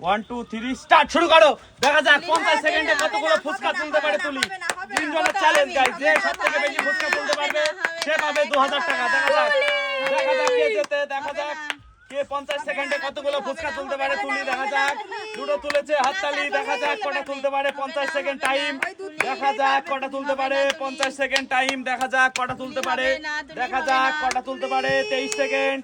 One two three start শুরু করো দেখা যাক পঞ্চাশ সেকেন্ডে কতগুলো ফুচকা তুলতে পারে তুলি তিনজনের চ্যালেঞ্জ গাইজ যে সব থেকে বেশি ফুচকা তুলতে পারবে সে পাবে দু হাজার টাকা দেখা যাক দেখা যাক কে যেতে দেখা যাক কে পঞ্চাশ সেকেন্ডে কতগুলো ফুচকা তুলতে পারে তুলি দেখা যাক দুটো তুলেছে হাততালি দেখা যাক কটা তুলতে পারে পঞ্চাশ সেকেন্ড টাইম দেখা যাক কটা তুলতে পারে পঞ্চাশ সেকেন্ড টাইম দেখা যাক কটা তুলতে পারে দেখা যাক কটা তুলতে পারে তেইশ সেকেন্ড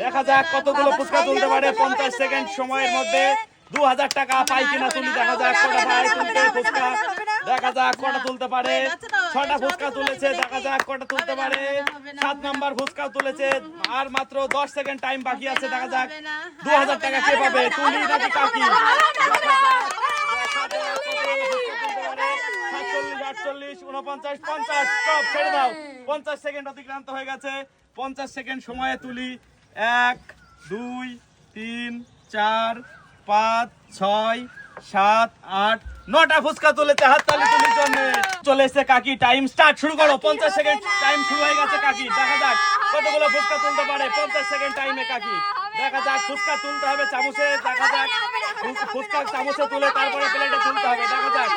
দেখা যাক কতগুলো ফুচকা তুলতে পারে পঞ্চাশ সেকেন্ড সময়ের মধ্যে দু হাজার টাকা পাই কিনা তুলি দেখা যাক কটা পায় তুলতে ফুচকা দেখা যাক কটা তুলতে পারে ছটা ফুচকা তুলেছে দেখা যাক কটা তুলতে পারে সাত নাম্বার ফুচকা তুলেছে আর মাত্র দশ সেকেন্ড টাইম বাকি আছে দেখা যাক দু হাজার টাকা কে পাবে তুলি নাকি কাকি আটচল্লিশ উনপঞ্চাশ পঞ্চাশ সব ছেড়ে দাও পঞ্চাশ সেকেন্ড অতিক্রান্ত হয়ে গেছে পঞ্চাশ সেকেন্ড সময়ে তুলি এক দুই তিন চার পাঁচ ছয় সাত আট নটা ফুচকা তুলেছে হাততালি তুলির জন্য চলে এসে কাকি টাইম স্টার্ট শুরু করো পঞ্চাশ সেকেন্ড টাইম শুরু হয়ে গেছে কাকি দেখা যাক কতগুলো ফুচকা তুলতে পারে পঞ্চাশ সেকেন্ড টাইমে কাকি দেখা যাক ফুচকা তুলতে হবে চামচে দেখা যাক ফুচকা চামচে তুলে তারপরে প্লেটে তুলতে হবে দেখা যাক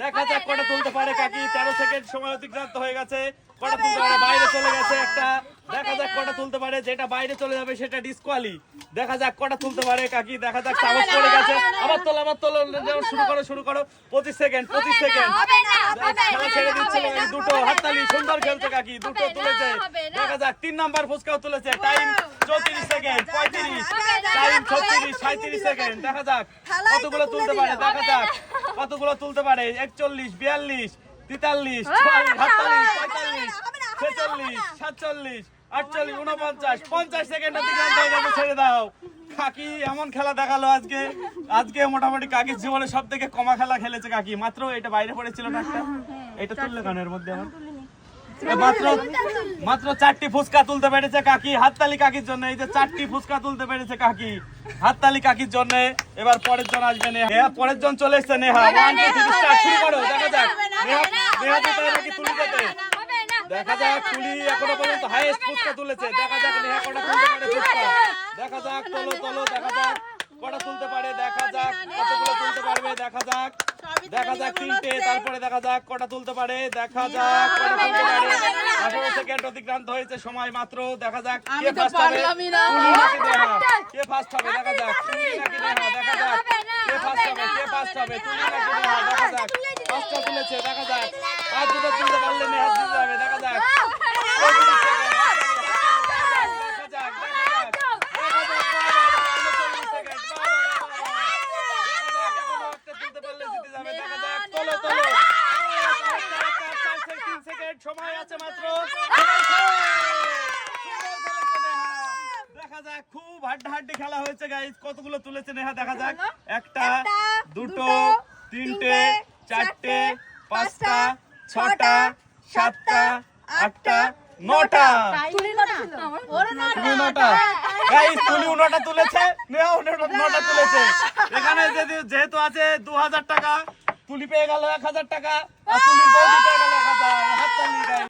দেখা যাক কটা তুলতে পারে কাকি। তেরো সেকেন্ড সময় অতিক্রান্ত হয়ে গেছে। কটা তুলতে পারে? বাইরে চলে গেছে একটা। দেখা যাক কটা তুলতে পারে। যেটা বাইরে চলে যাবে সেটা ডিসকোয়ালি। দেখা যাক কটা তুলতে পারে কাকি। দেখা যাক চামচ পড়ে গেছে। আবার তোলো আবার তোলো শুরু করো শুরু করো। পঁচিশ সেকেন্ড পঁচিশ সেকেন্ড। খেলা ছেড়ে দিচ্ছে। দুটো হাততালি সুন্দর খেলছে কাকি। দুটো তুলেছে। দেখা যাক তিন নাম্বার ফুচকাও তুলেছে। টাইম চৌত্রিশ সেকেন্ড পঁয়ত্রিশ। টাইম ছত্রিশ সাঁত্রিশ সেকেন্ড দেখা যাক। কতগুলো তুলতে পারে দেখা যাক। কতগুলো তুলতে পারে? একচল্লিশ বিয়াল্লিশ তেতাল্লিশ চুয়াল্লিশ আটতাল্লিশ পঁয়তাল্লিশ ছেচল্লিশ সাতচল্লিশ আটচল্লিশ উনপঞ্চাশ পঞ্চাশ সেকেন্ড অতিক্রান্ত ছেড়ে দাও। কাকি এমন খেলা দেখাল আজকে। আজকে মোটামুটি কাকির জীবনে সব থেকে কমা খেলা খেলেছে কাকি। মাত্র এটা বাইরে পড়েছিল না একটা? এটা তুললে কানের মধ্যে আমার? মাত্র মাত্র চারটি ফুচকা তুলতে পেরেছে কাকি হাততালি কাকির জন্য এই যে চারটি ফুচকা তুলতে পেরেছে কাকি হাততালি কাকির জন্য এবার পরের জন আসবে নেহা পরের জন চলে এসছে Neha one two three start শুরু করো দেখা যাক নেহা নেহা তুলি যেতে দেখা যাক তুলি এখনও পর্যন্ত হাইয়েস্ট ফুচকা তুলেছে দেখা যাক নেহা কটা তুলতে পারে ফুচকা দেখা যাক তোলো তোলো দেখা যাক কটা তুলতে পারে দেখা যাক কতগুলো তুলতে পারবে দেখা যাক দেখা যাক তিনটে তারপরে দেখা যাক কটা তুলতে পারে দেখা যাক কটা তুলতে পারে। আঠারো সেকেন্ড অতিক্রান্ত হয়েছে সময় মাত্র দেখা যাক কে ফার্স্ট হবে? কে ফার্স্ট হবে? দেখা যাক। দেখা যাক। কে ফার্স্ট হবে কে ফার্স্ট হবে? দেখা যাক। পাঁচটা তুলেছে দেখা যাক আর দুটো তুলতে পারলে নেহা জিতে যাবে দেখা যাক পঁয়ত্রিশ সেকেন্ড, দেখা যাক দেখা যাক দেখা যাক বাবা, বাবা, উনচল্লিশ সেকেন্ড, বাবা, বাবা, বাবা। দেখা যাক, এখনও একটা তুলতে পারলে জিতে যাবে, দেখা যাক, তোলো, তোলো। চার, চার, চার, চার, চার, চার, সেকেন্ড, সময় আছে মাত্র। দেখা যাক খুব হাড্ডাহাড্ডি খেলা হয়েছে গাইজ কতগুলো তুলেছে নেহা দেখা যাক। একটা দুটো তিনটে চারটে পাঁচটা ছটা সাতটা আটটা নটা। তুলি নটা গাইস তুলি উনোটা তুলেছে নেহা উনোটা নটা। তুলেছে এখানে যেহেতু আছে দু হাজার টাকা তুলি পেয়ে গেল এক হাজার টাকা আর পেয়ে গেল এক হাজার